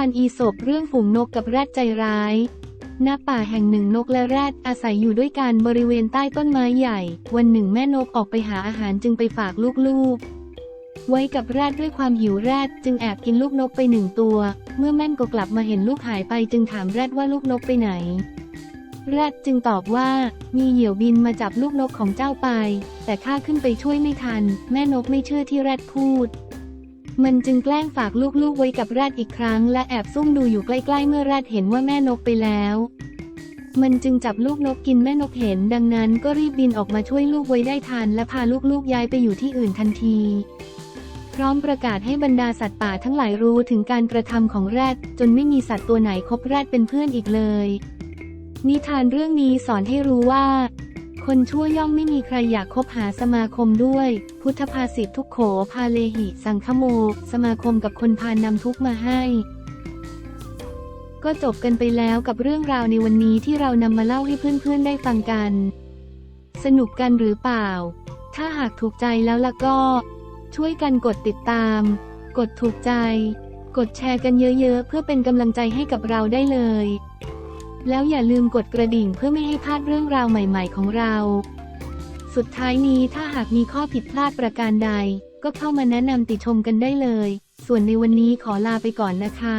านอีสบเรื่องฝูงนกกับแรดใจร้าย ณ ป่าแห่งหนึ่งนกและแรดอาศัยอยู่ด้วยกันบริเวณใต้ต้นไม้ใหญ่ วันหนึ่งแม่นกออกไปหาอาหารจึงไปฝากลูกๆ ไว้กับแรดด้วยความหิวแรดจึงแอบกินลูกนกไปหนึ่งตัว เมื่อแม่นก็กลับมาเห็นลูกหายไปจึงถามแรดว่าลูกนกไปไหน แรดจึงตอบว่า มีเหยี่ยวบินมาจับลูกนกของเจ้าไป แต่ข้าขึ้นไปช่วยไม่ทัน แม่นกไม่เชื่อที่แรดพูด มันจึงแกล้งฝากลูกๆไว้กับแรดอีกครั้ง และแอบซุ่มดูอยู่ใกล้ๆเมื่อแรดเห็นว่าแม่นกไปแล้ว มันจึงจับลูกนกกินแม่นกเห็น ดังนั้นก็รีบบินออกมาช่วยลูกไว้ได้ทันและพาลูกๆย้ายไปอยู่ที่อื่นทันที พร้อมประกาศให้บรรดาสัตว์ป่าทั้งหลายรู้ถึงการกระทำของแรดจนไม่มีสัตว์ตัวไหนคบแรดเป็นเพื่อนอีกเลย นิทานเรื่องนี้สอนให้รู้ว่า คนชั่วย่อมไม่มีใครอยากคบหาสมาคมด้วย พุทธภาษิตทุกโขพาเลหิ สังคโม สมาคมกับคนพานนำทุกมาให้ ก็จบกันไปแล้วกับเรื่องราวในวันนี้ที่เรานำมาเล่าให้เพื่อนๆได้ฟังกัน สนุกกันหรือเปล่า ถ้าหากถูกใจแล้วล่ะก็ ช่วยกันกดติดตาม กดถูกใจ กดแชร์กันเยอะๆ เพื่อเป็นกำลังใจให้กับเราได้เลย แล้วอย่าลืมกดกระดิ่งเพื่อไม่ให้พลาดเรื่องราวใหม่ ๆ ของเรา สุดท้ายนี้ถ้าหากมีข้อผิดพลาดประการใด ก็เข้ามาแนะนำติชมกันได้เลย ส่วนในวันนี้ขอลาไปก่อนนะคะ